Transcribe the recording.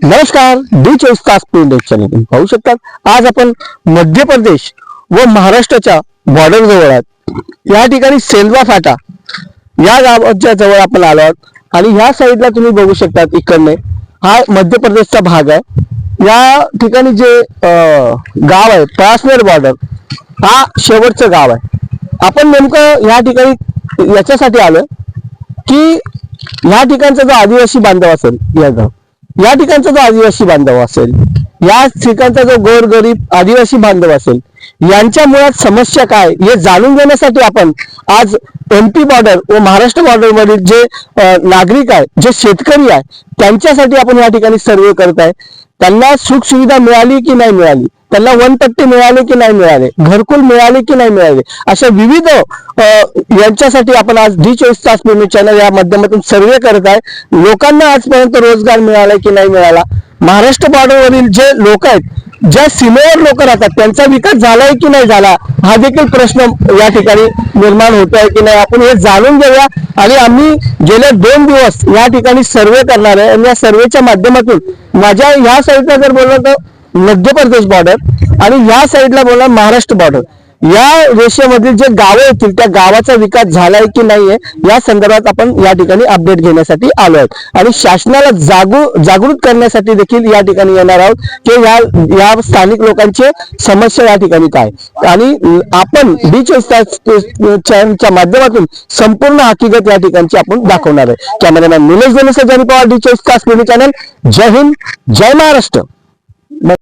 नमस्कार डी चोवीस तास तुम्ही पाहू शकतात आज आपण मध्य प्रदेश व महाराष्ट्राच्या बॉर्डर जवळ आहात. या ठिकाणी सेल्वा फाटा या गावाच्या जवळ आपण आलो आहोत. आणि ह्या साईडला तुम्ही बघू शकतात इकडने हा मध्य प्रदेशचा भाग आहे. या ठिकाणी जे गाव आहे पळासनेर बॉर्डर हा शेवटचं गाव आहे. आपण नेमकं ह्या ठिकाणी याच्यासाठी आलोय की ह्या ठिकाणचा जो आदिवासी बांधव असेल या गाव या ठिकाणचा जो आदिवासी बांधव असेल या ठिकाणचा जो गोरगरीब आदिवासी बांधव असेल यांच्या मुळात समस्या काय हे जाणून घेण्यासाठी आपण आज एमपी बॉर्डर व महाराष्ट्र बॉर्डर मधील जे नागरिक आहे जे शेतकरी आहे त्यांच्यासाठी आपण या ठिकाणी सर्वे करत आहे. त्यांना सुख सुविधा मिळाली की नाही मिळाली? त्यांना वनपट्टी मिळाले की नाही मिळाले? घरकुल मिळाले की नाही मिळाले? अशा विविध यांच्यासाठी आपण आज डी चोवीस तास प्रेमी चॅनल या माध्यमातून सर्वे करत आहे. लोकांना आजपर्यंत रोजगार मिळाला की नाही मिळाला? महाराष्ट्र बॉर्डरवरील जे लोक आहेत ज्या सीमेवर लोक राहतात त्यांचा विकास झालाय की नाही झाला हा देखील प्रश्न या ठिकाणी निर्माण होत आहे की नाही आपण हे जाणून घेऊया. आणि आम्ही गेल्या दोन दिवस या ठिकाणी सर्वे करणार आहे. आणि या सर्वेच्या माध्यमातून माझ्या ह्या साईडला जर बोललं तर मध्य प्रदेश बॉर्डर आणि या साईडला बोलणार महाराष्ट्र बॉर्डर या रेषेमधील जे गावं येतील त्या गावाचा विकास झालाय की नाहीये या संदर्भात आपण या ठिकाणी अपडेट घेण्यासाठी आलो आहोत. आणि शासनाला जागू जागृत करण्यासाठी देखील या ठिकाणी येणार आहोत की या या स्थानिक लोकांचे समस्या या ठिकाणी काय. आणि आपण बीच च्या माध्यमातून संपूर्ण हकीकत या ठिकाणची आपण दाखवणार आहे. कॅमेरामॅन निलेश जनसर जनी पवार डी चोवीस तास चॅनल जय हिंद जय महाराष्ट्र.